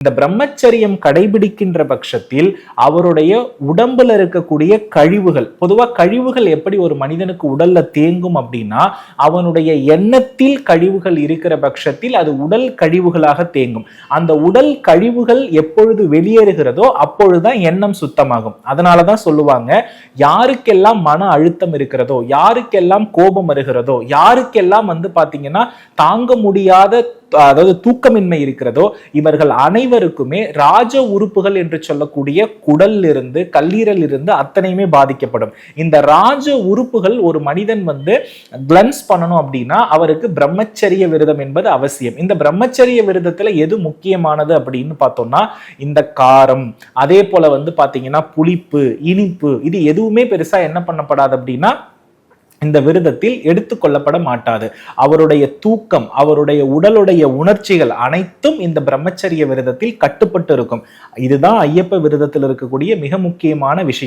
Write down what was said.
இந்த பிரம்மச்சரியம் கடைபிடிக்கின்ற பட்சத்தில் அவருடைய உடம்புல இருக்கக்கூடிய கழிவுகள் பொதுவா கழிவுகள் எப்படி ஒரு மனிதனுக்கு உடல்ல தேங்கும் அப்படின்னா அவனுடைய எண்ணத்தில் கழிவுகள் இருக்கிற பட்சத்தில் அது உடல் கழிவுகளாக தேங்கும். அந்த உடல் கழிவுகள் எப்பொழுது வெளியேறுகிறதோ அப்பொழுதுதான் எண்ணம் சுத்தமாகும். அதனாலதான் சொல்லுவாங்க யாருக்கெல்லாம் மன அழுத்தம் இருக்கிறதோ யாருக்கெல்லாம் கோபம் வருகிறதோ யாருக்கெல்லாம் வந்து பாத்தீங்கன்னா தாங்க முடியாத அதாவது தூக்கமின்மை இருக்கிறதோ இவர்கள் அனைவருக்குமே ராஜ உறுப்புகள் என்று சொல்லக்கூடிய குடல் இருந்து கல்லீரல் இருந்து அத்தனையுமே பாதிக்கப்படும். இந்த ராஜ உறுப்புகள் ஒரு மனிதன் வந்து கிளன்ஸ் பண்ணணும் அப்படின்னா அவருக்கு பிரம்மச்சரிய விரதம் என்பது அவசியம். இந்த பிரம்மச்சரிய விரதத்துல எது முக்கியமானது அப்படின்னு பார்த்தோம்னா இந்த காரம். அதே போல வந்து பாத்தீங்கன்னா புளிப்பு இனிப்பு இது எதுவுமே பெருசா என்ன பண்ணப்படாது அப்படின்னா இந்த விரதத்தில் எடுத்துக்கொள்ளப்பட மாட்டாது. அவருடைய தூக்கம் அவருடைய உடலுடைய உணர்ச்சிகள் அனைத்தும் இந்த பிரம்மச்சரிய விரதத்தில் கட்டுப்பட்டு இருக்கும் இதுதான் ஐயப்ப விரதத்தில் இருக்கக்கூடிய மிக முக்கியமான விஷயம்.